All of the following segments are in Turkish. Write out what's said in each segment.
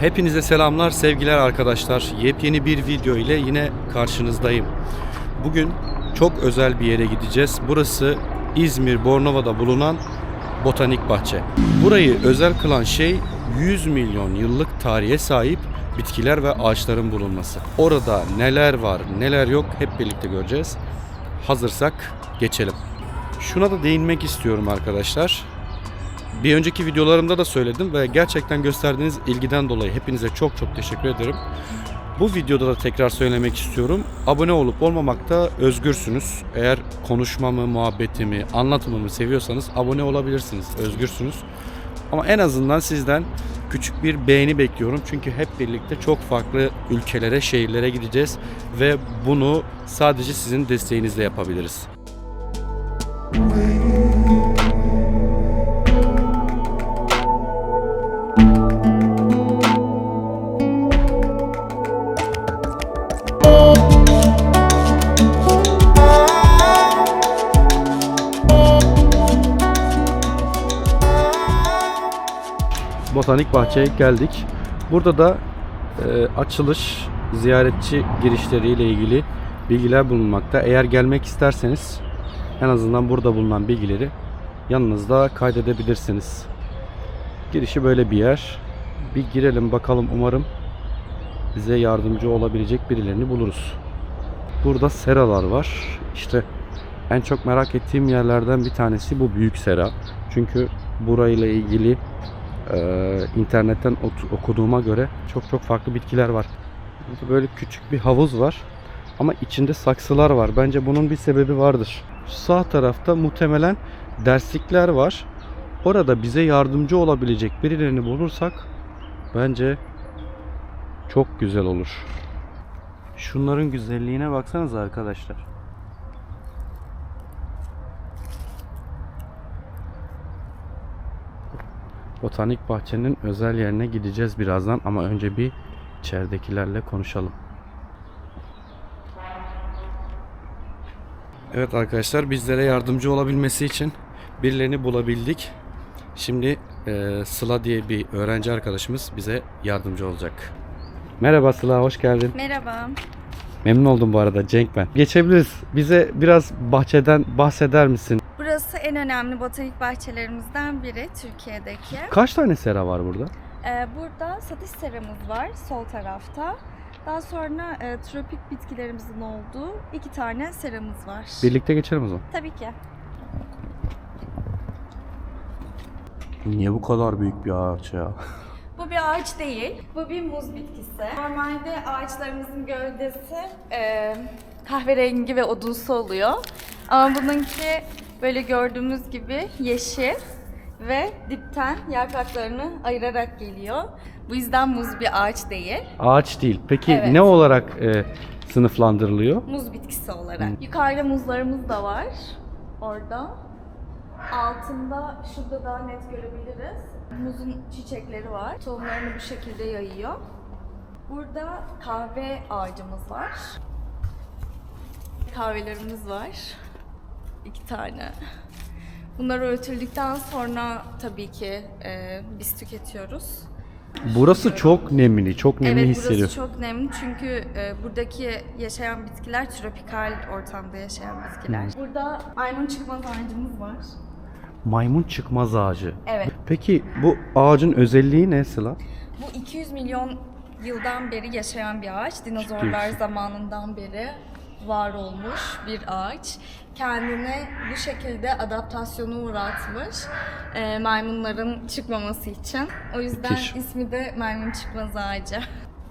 Hepinize selamlar, sevgiler arkadaşlar. Yepyeni bir video ile yine karşınızdayım. Bugün çok özel bir yere gideceğiz. Burası İzmir Bornova'da bulunan Botanik Bahçe. Burayı özel kılan şey 100 milyon yıllık tarihe sahip bitkiler ve ağaçların bulunması. Orada neler var, neler yok hep birlikte göreceğiz. Hazırsak geçelim. Şuna da değinmek istiyorum arkadaşlar. Bir önceki videolarımda da söyledim ve gerçekten gösterdiğiniz ilgiden dolayı hepinize çok çok teşekkür ederim. Bu videoda da tekrar söylemek istiyorum. Abone olup olmamakta özgürsünüz. Eğer konuşmamı, muhabbetimi, anlatımımı seviyorsanız abone olabilirsiniz. Özgürsünüz. Ama en azından sizden küçük bir beğeni bekliyorum. Çünkü hep birlikte çok farklı ülkelere, şehirlere gideceğiz ve bunu sadece sizin desteğinizle yapabiliriz. Botanik Bahçe'ye geldik. Burada da e, açılış, ziyaretçi girişleriyle ilgili bilgiler bulunmakta. Eğer gelmek isterseniz en azından burada bulunan bilgileri yanınızda kaydedebilirsiniz. Girişi böyle bir yer. Bir girelim bakalım umarım bize yardımcı olabilecek birilerini buluruz. Burada seralar var. İşte en çok merak ettiğim yerlerden bir tanesi bu büyük sera. Çünkü burayla ilgili ee, internetten okuduğuma göre çok çok farklı bitkiler var. Burada böyle küçük bir havuz var ama içinde saksılar var. Bence bunun bir sebebi vardır. Sağ tarafta muhtemelen derslikler var. Orada bize yardımcı olabilecek birilerini bulursak bence çok güzel olur. Şunların güzelliğine baksanız arkadaşlar. Botanik bahçenin özel yerine gideceğiz birazdan ama önce bir içeridekilerle konuşalım. Evet arkadaşlar bizlere yardımcı olabilmesi için birilerini bulabildik. Şimdi e, Sıla diye bir öğrenci arkadaşımız bize yardımcı olacak. Merhaba Sıla, hoş geldin. Merhaba. Memnun oldum bu arada Cenk ben. Geçebiliriz. Bize biraz bahçeden bahseder misin? Burası en önemli botanik bahçelerimizden biri Türkiye'deki. Kaç tane sera var burada? Ee, burada satış seramız var sol tarafta. Daha sonra e, tropik bitkilerimizin olduğu iki tane seramız var. Birlikte geçelim o zaman. Tabii ki. Niye bu kadar büyük bir ağaç ya? Bu bir ağaç değil, bu bir muz bitkisi. Normalde ağaçlarımızın gövdesi e, kahverengi ve odunsu oluyor. Ama bununki böyle gördüğümüz gibi yeşil ve dipten yapraklarını ayırarak geliyor. Bu yüzden muz bir ağaç değil, Ağaç değil. Peki Evet. ne olarak e, sınıflandırılıyor? muz bitkisi olarak. Yukarıda muzlarımız da var orada. Altında şurada daha net görebiliriz. Muzun çiçekleri var. Tohumlarını bu şekilde yayıyor. Burada kahve ağacımız var. Kahvelerimiz var. İki tane. Bunlar öğütüldükten sonra tabii ki e, biz tüketiyoruz. Burası çok nemli, çok nemli evet hissediyor. burası çok nemli çünkü e, buradaki yaşayan bitkiler tropikal ortamda yaşayan bitkiler. Hmm. Burada maymun çıkmaz ağacımız var. Maymun çıkmaz ağacı. Evet. Peki bu ağacın özelliği ne Sıla? Bu 200 milyon yıldan beri yaşayan bir ağaç. Dinozorlar misin? zamanından beri var olmuş bir ağaç. Kendine bu şekilde adaptasyonu uğratmış e, maymunların çıkmaması için. O yüzden Müthiş. ismi de maymun çıkmaz ağacı.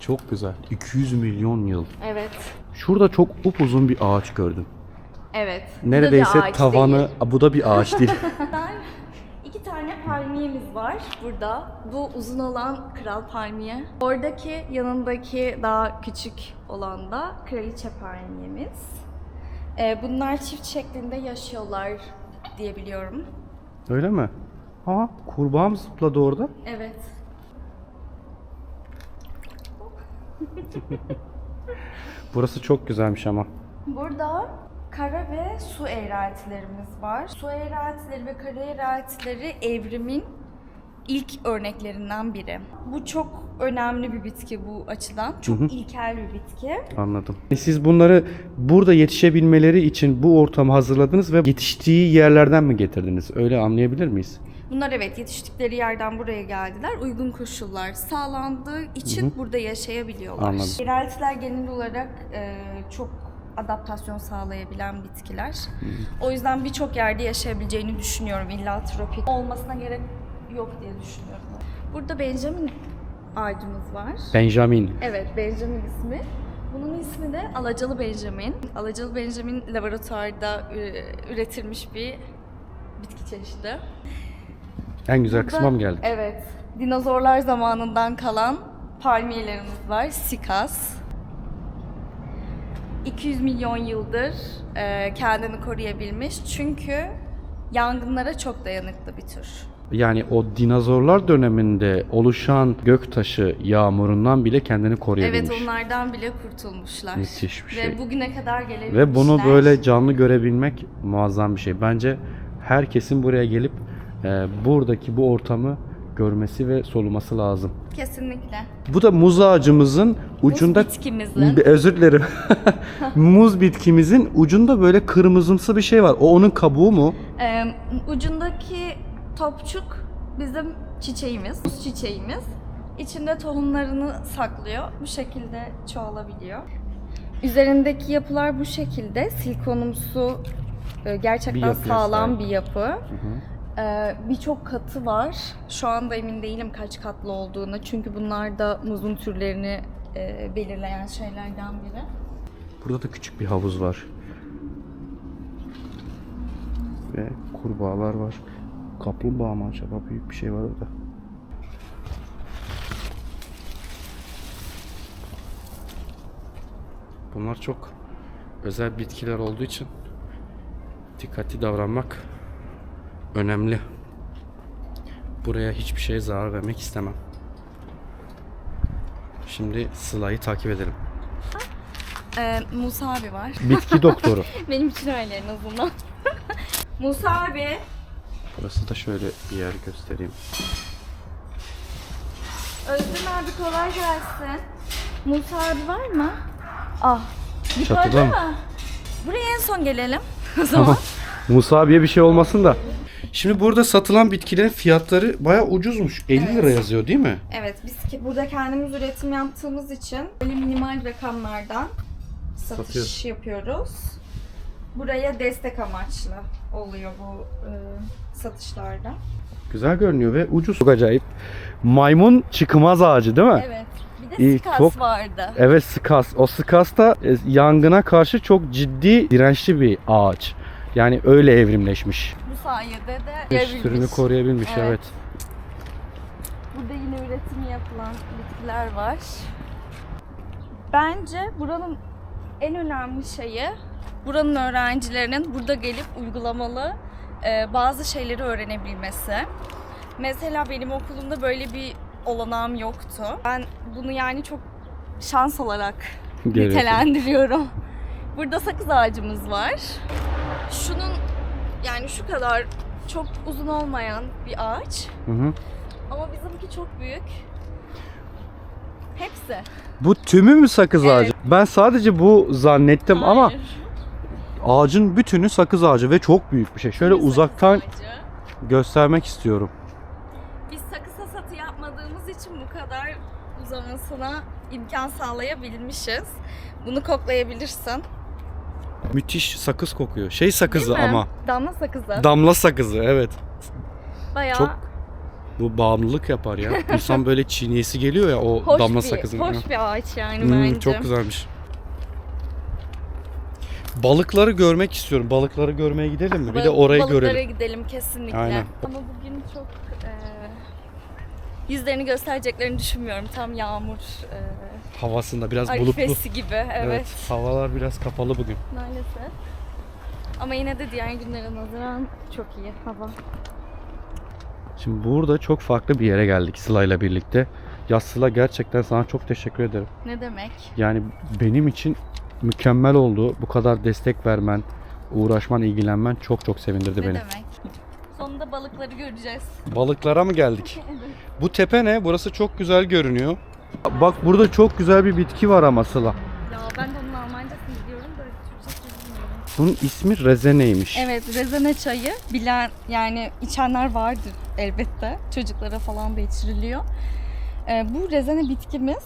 Çok güzel. 200 milyon yıl. Evet. Şurada çok upuzun bir ağaç gördüm. Evet. Bu da bir Neredeyse ağaç tavanı, değil. Bu da bir ağaç değil. İki tane palmiyemiz var burada. Bu uzun olan kral palmiye. Oradaki yanındaki daha küçük olan da kraliçe palmiyemiz. Ee, bunlar çift şeklinde yaşıyorlar diye biliyorum. Öyle mi? Aa kurbağam zıpladı orada. Evet. Burası çok güzelmiş ama. Burada kara ve su eğreltilerimiz var. Su eğreltileri ve kara eğreltileri evrimin ilk örneklerinden biri. Bu çok önemli bir bitki bu açıdan. Çok Hı hı. ilkel bir bitki. Anladım. E, Siz bunları burada yetişebilmeleri için bu ortamı hazırladınız ve yetiştiği yerlerden mi getirdiniz? Öyle anlayabilir miyiz? Bunlar evet yetiştikleri yerden buraya geldiler. Uygun koşullar sağlandığı için burada yaşayabiliyorlar. Anladım. Yereltiler genel olarak e, çok adaptasyon sağlayabilen bitkiler. O yüzden birçok yerde yaşayabileceğini düşünüyorum. İlla tropik olmasına gerek yok diye düşünüyorum. Burada Benjamin ağacımız var. Benjamin. Evet, Benjamin ismi. Bunun ismi de Alacalı Benjamin. Alacalı Benjamin laboratuvarda e, üretilmiş bir bitki çeşidi. En güzel Burada- kısma mı geldik? Evet. Dinozorlar zamanından kalan palmiyelerimiz var. Sikas. 200 milyon yıldır e, kendini koruyabilmiş. Çünkü yangınlara çok dayanıklı bir tür. Yani o dinozorlar döneminde oluşan göktaşı yağmurundan bile kendini koruyabilmiş. Evet onlardan bile kurtulmuşlar. Müthiş bir Ve şey. bugüne kadar gelebilmişler. Ve bunu böyle canlı görebilmek muazzam bir şey. Bence herkesin buraya gelip e, buradaki bu ortamı görmesi ve soluması lazım. Kesinlikle. Bu da muz ağacımızın ucunda bitkimizin. Bir- özür dilerim. muz bitkimizin ucunda böyle kırmızımsı bir şey var. O onun kabuğu mu? Ee, ucundaki topçuk bizim çiçeğimiz, muz çiçeğimiz. İçinde tohumlarını saklıyor. Bu şekilde çoğalabiliyor. Üzerindeki yapılar bu şekilde. Silikonumsu e, Bir gerçekten yapıya sağlam sahip. bir yapı. Ee, Birçok katı var. Şu anda emin değilim kaç katlı olduğunu. Çünkü bunlar da muzun türlerini e, belirleyen şeylerden biri. Burada da küçük bir havuz var. Ve kurbağalar var. Kaplumbağa mı acaba? Büyük bir şey var orada. Bunlar çok özel bitkiler olduğu için dikkatli davranmak önemli. Buraya hiçbir şeye zarar vermek istemem. Şimdi Sıla'yı takip edelim. Ee, Musa abi var. Bitki doktoru. Benim için öyle en azından. Musa abi. Burası da şöyle bir yer göstereyim. Özgün abi kolay gelsin. Musa abi var mı? Ah. Çatıda Yukarıda mı? mı? Buraya en son gelelim. O zaman. Musa abiye bir şey olmasın da. Şimdi burada satılan bitkilerin fiyatları bayağı ucuzmuş. 50 lira yazıyor değil mi? evet biz ki burada kendimiz üretim yaptığımız için böyle minimal rakamlardan satış Satıyoruz. yapıyoruz. Buraya destek amaçlı oluyor bu e, satışlarda. Güzel görünüyor ve ucuz. Çok acayip. Maymun çıkmaz ağacı değil mi? Evet. Bir de İyi, sikas çok- vardı. Evet skas. O skas da e, yangına karşı çok ciddi dirençli bir ağaç. Yani öyle evrimleşmiş. Bu sayede de Türünü yapabilmiş. koruyabilmiş evet. Evet. Burada yine üretimi yapılan bitkiler var. Bence buranın en önemli şeyi buranın öğrencilerinin burada gelip uygulamalı e, bazı şeyleri öğrenebilmesi. Mesela benim okulumda böyle bir olanağım yoktu. Ben bunu yani çok şans olarak Görüyorsun. nitelendiriyorum. Burada sakız ağacımız var. Şunun yani şu kadar çok uzun olmayan bir ağaç. Hı hı. Ama bizimki çok büyük. Hepsi. Bu tümü mü sakız Evet. ağacı? Ben sadece bu zannettim ama Hayır. Ağacın bütünü sakız ağacı ve çok büyük bir şey. Şöyle Sakız uzaktan ağacı. göstermek istiyorum. Biz sakız hasatı yapmadığımız için bu kadar uzamasına imkan sağlayabilmişiz. Bunu koklayabilirsin. Müthiş sakız kokuyor. Şey sakızı Değil mi? ama. Damla sakızı. Damla sakızı evet. Bayağı Çok bu bağımlılık yapar ya. İnsan böyle çiğneyesi geliyor ya o hoş, damla bir, sakızın. hoş bir ağaç yani Hmm, bence. çok güzelmiş. Balıkları görmek istiyorum. Balıkları görmeye gidelim mi? Bir de orayı balıklara görelim. gidelim kesinlikle. Aynen. Ama bugün çok e, yüzlerini göstereceklerini düşünmüyorum. Tam yağmur e, Havasında biraz bulutlu. arifesi gibi. Evet. Havalar biraz kapalı bugün. Maalesef. Ama yine de diğer günlere nazaran çok iyi hava. Şimdi burada çok farklı bir yere geldik Sıla ile birlikte. Ya Sıla gerçekten sana çok teşekkür ederim. Ne demek? Yani benim için mükemmel oldu. Bu kadar destek vermen, uğraşman, ilgilenmen çok çok sevindirdi Ne beni. demek? Sonunda balıkları göreceğiz. Balıklara mı geldik? Bu tepe ne? Burası çok güzel görünüyor. Bak burada çok güzel bir bitki var ama Sıla. Ya ben de onun Almancasını biliyorum da Türkçesini bilmiyorum. Bunun ismi rezeneymiş. Evet, rezene çayı bilen yani içenler vardır elbette. Çocuklara falan da içiriliyor. Ee, bu rezene bitkimiz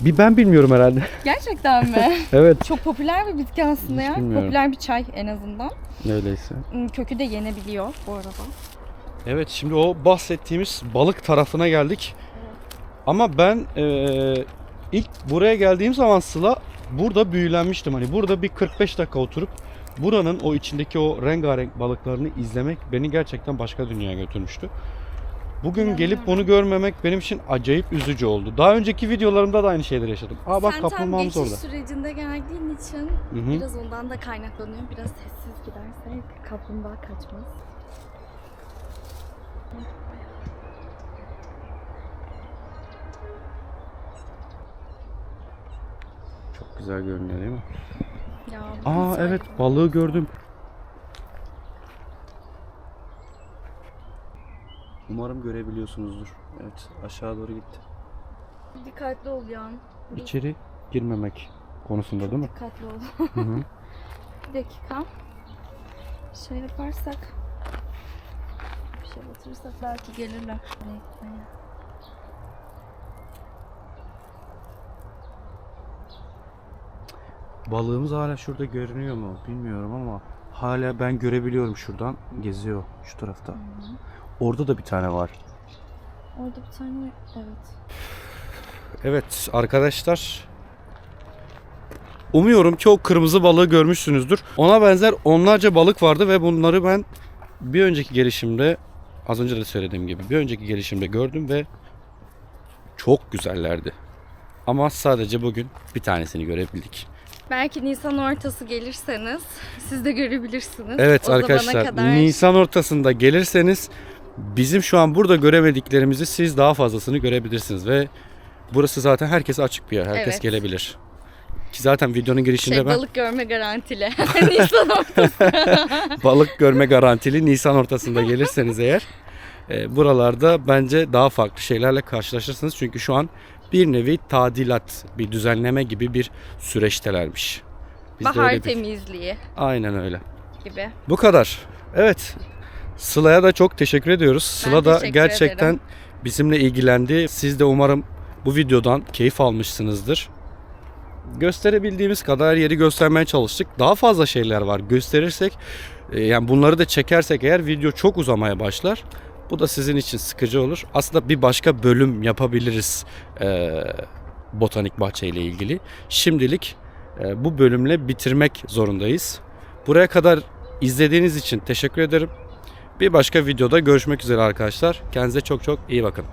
Bir ben bilmiyorum herhalde. gerçekten mi? evet. Çok popüler bir bitki aslında Hiç ya. bilmiyorum. Popüler bir çay en azından. Öyleyse. Hmm, Kökü de yenebiliyor bu arada. Evet şimdi o bahsettiğimiz balık tarafına geldik. Ama ben eee, ilk buraya geldiğim zaman Sıla burada büyülenmiştim. Hani burada bir 45 dakika oturup buranın o içindeki o rengarenk balıklarını izlemek beni gerçekten başka dünyaya götürmüştü. Bugün gelip bunu görmemek benim için acayip üzücü oldu. Daha önceki videolarımda da aynı şeyleri yaşadım. Aa bak Sen tam kaplumbağamız geçiş orada. sürecinde geldiğin için Hı hı. biraz ondan da kaynaklanıyor. Biraz sessiz gidersek kaplumbağa kaçmaz. Çok güzel görünüyor değil mi? Ya, Aa evet balığı gördüm. Umarım görebiliyorsunuzdur. Evet aşağı doğru gitti. Dikkatli ol ya. İçeri girmemek konusunda değil mi? Dikkatli ol. Hı hı. Bir dakika. Şey yaparsak bir şey batırırsak belki gelirler. Balığımız hala şurada görünüyor mu bilmiyorum ama hala ben görebiliyorum şuradan geziyor şu tarafta. Orada da bir tane var. Orada bir tane evet. Evet arkadaşlar. Umuyorum ki o kırmızı balığı görmüşsünüzdür. Ona benzer onlarca balık vardı ve bunları ben bir önceki gelişimde az önce de söylediğim gibi bir önceki gelişimde gördüm ve çok güzellerdi. Ama sadece bugün bir tanesini görebildik. Belki Nisan ortası gelirseniz siz de görebilirsiniz. Evet O arkadaşlar kadar Nisan ortasında gelirseniz bizim şu an burada göremediklerimizi siz daha fazlasını görebilirsiniz ve burası zaten herkese açık bir yer. Herkes Evet. gelebilir. Ki zaten videonun girişinde şey, ben balık görme garantili. Nisan ortası. balık görme garantili Nisan ortasında gelirseniz eğer e, buralarda bence daha farklı şeylerle karşılaşırsınız. Çünkü şu an bir nevi tadilat, bir düzenleme gibi bir süreçtelermiş. Biz de Bahar öyle bir- temizliği Aynen öyle. gibi. Bu kadar. Evet. Sıla'ya da çok teşekkür ediyoruz. Sıla da teşekkür gerçekten ederim. bizimle ilgilendi. Siz de umarım bu videodan keyif almışsınızdır. Gösterebildiğimiz kadar yeri göstermeye çalıştık. Daha fazla şeyler var. Gösterirsek e, yani bunları da çekersek eğer video çok uzamaya başlar. Bu da sizin için sıkıcı olur. Aslında bir başka bölüm yapabiliriz e, botanik bahçe ile ilgili. Şimdilik e, bu bölümle bitirmek zorundayız. Buraya kadar izlediğiniz için teşekkür ederim. Bir başka videoda görüşmek üzere arkadaşlar. Kendinize çok çok iyi bakın.